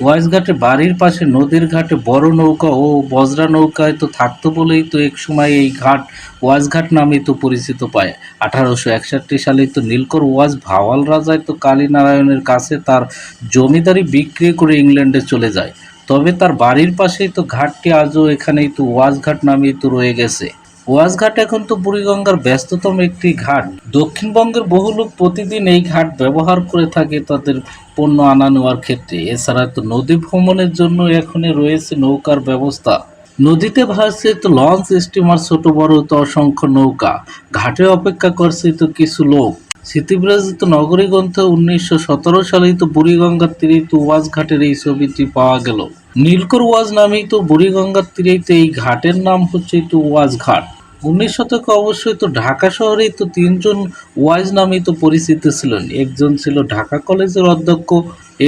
ওয়াইজঘাটে বাড়ির পাশে, নদীর ঘাটে, বড় নৌকা ও বজরা নৌকায় তো থাকতো বলেই তো এক সময় এই ঘাট ওয়াজঘাট নামে তো পরিচিত পায়। আঠারোশো একষট্টি সালে তো নীলকর ওয়াজ ভাওয়াল রাজায় তো কালীনারায়ণের কাছে তার জমিদারি বিক্রি করে ইংল্যান্ডে চলে যায়। তবে তার বাড়ির পাশেই তো ঘাটটি আজও এখানেই তো ওয়াজঘাট নামেই তো রয়ে গেছে। ওয়াজঘাট এখন তো বুড়িগঙ্গার ব্যস্ততম একটি ঘাট। দক্ষিণবঙ্গের বহু লোক প্রতিদিন এই ঘাট ব্যবহার করে থাকে তাদের পণ্য আনা নেওয়ার ক্ষেত্রে। এছাড়া তো নদী ভ্রমণের জন্য এখানে রয়েছে নৌকার ব্যবস্থা। নদীতে ভাসছে তো লঞ্চ স্টিমার ছোট বড় তো অসংখ্য নৌকা। ঘাটে অপেক্ষা করছে তো কিছু লোক। স্মৃতিবিরাজিত নগরী গ্রন্থে উনিশশো সতেরো সালেই তো বুড়িগঙ্গার তীরে তো ওয়াজ ঘাটের এই ছবিটি পাওয়া গেল। নীলকর ওয়াজ নামেই তো বুড়িগঙ্গার তীরেই তো এই ঘাটের নাম হচ্ছে তো ওয়াজ ঘাট উনিশ শতকে অবশ্যই তো ঢাকা শহরেই তো তিনজন ওয়াইজ নামেই তো পরিচিত ছিলেন। একজন ছিল ঢাকা কলেজের অধ্যক্ষ,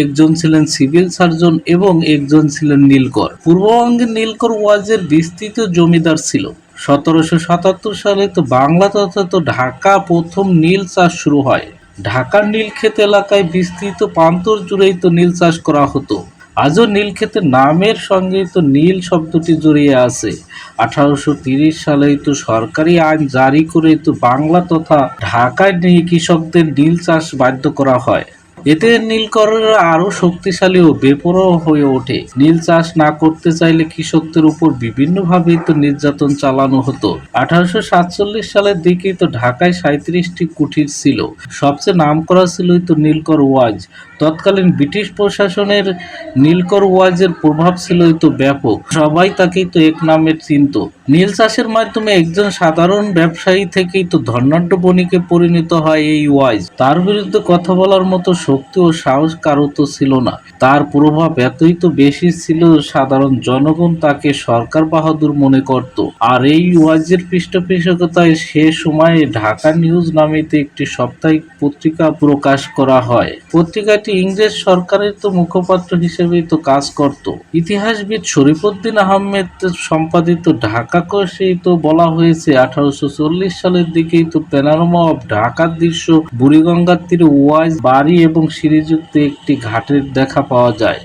একজন ছিলেন সিভিল সার্জন এবং একজন ছিলেন নীলকর। পূর্ববঙ্গের নীলকর ওয়াজের বিস্তৃত জমিদার ছিল। সতেরোশো সাতাত্তর সালে তো বাংলা তথা তো ঢাকা প্রথম নীল চাষ শুরু হয়। ঢাকার নীলক্ষেত এলাকায় বিস্তৃত প্রান্তর জুড়েই তো নীল চাষ করা হতো। আজও নীলক্ষেতের নামের সঙ্গে তো নীল শব্দটি জড়িয়ে আছে। আঠারোশো সালেই তো সরকারি আইন জারি করে তো বাংলা তথা ঢাকায় নিয়ে কৃষকদের নীল চাষ বাধ্য করা হয়। এতে নীলকররা আরও শক্তিশালী ও বেপরোয়া হয়ে ওঠে। নীল চাষ না করতে চাইলে কৃষকদের উপর বিভিন্নভাবে তো নির্যাতন চালানো হতো। আঠারোশো সাতচল্লিশ সালের দিকেই তো ঢাকায় সাঁত্রিশটি কুঠির ছিল। সবচেয়ে নাম করা ছিল তো নীলকর ওয়াজ। তৎকালীন ব্রিটিশ প্রশাসনের নীলকর ওয়াজের প্রভাব ছিল তো ব্যাপক। সবাই তাকেই তো এক নামে চিনত। নীল চাষের মাধ্যমে একজন সাধারণ ব্যবসায়ী থেকেই তো ধনাঢ্য বণিকে পরিণত হয় এই ওয়াইজ। তার বিরুদ্ধে কথা বলার মতো শক্তি ও সাহস কারও তো ছিল না। তার প্রভাব এতই তো বেশি ছিল, সাধারণ জনগণ তাকে সরকার বাহাদুর মনে করত। আর এই ওয়াজের পৃষ্ঠপোষকতায় সে সময়ে ঢাকা নিউজ নামেতে একটি সাপ্তাহিক পত্রিকা প্রকাশ করা হয়। পত্রিকাটি ইংরেজ সরকারের তো মুখপাত্র হিসেবেই তো কাজ করত। ইতিহাসবিদ শরীফুদ্দিন আহমেদ সম্পাদিত ঢাকা কোষেই তো বলা হয়েছে, আঠারোশো চল্লিশ সালের দিকেই তো প্যানারোমা অফ ঢাকার দৃশ্য বুড়িগঙ্গার তীরে ওয়াইজ বাড়ি এবং সিঁড়িযুক্ত একটি ঘাটের দেখা পাওয়া যায়।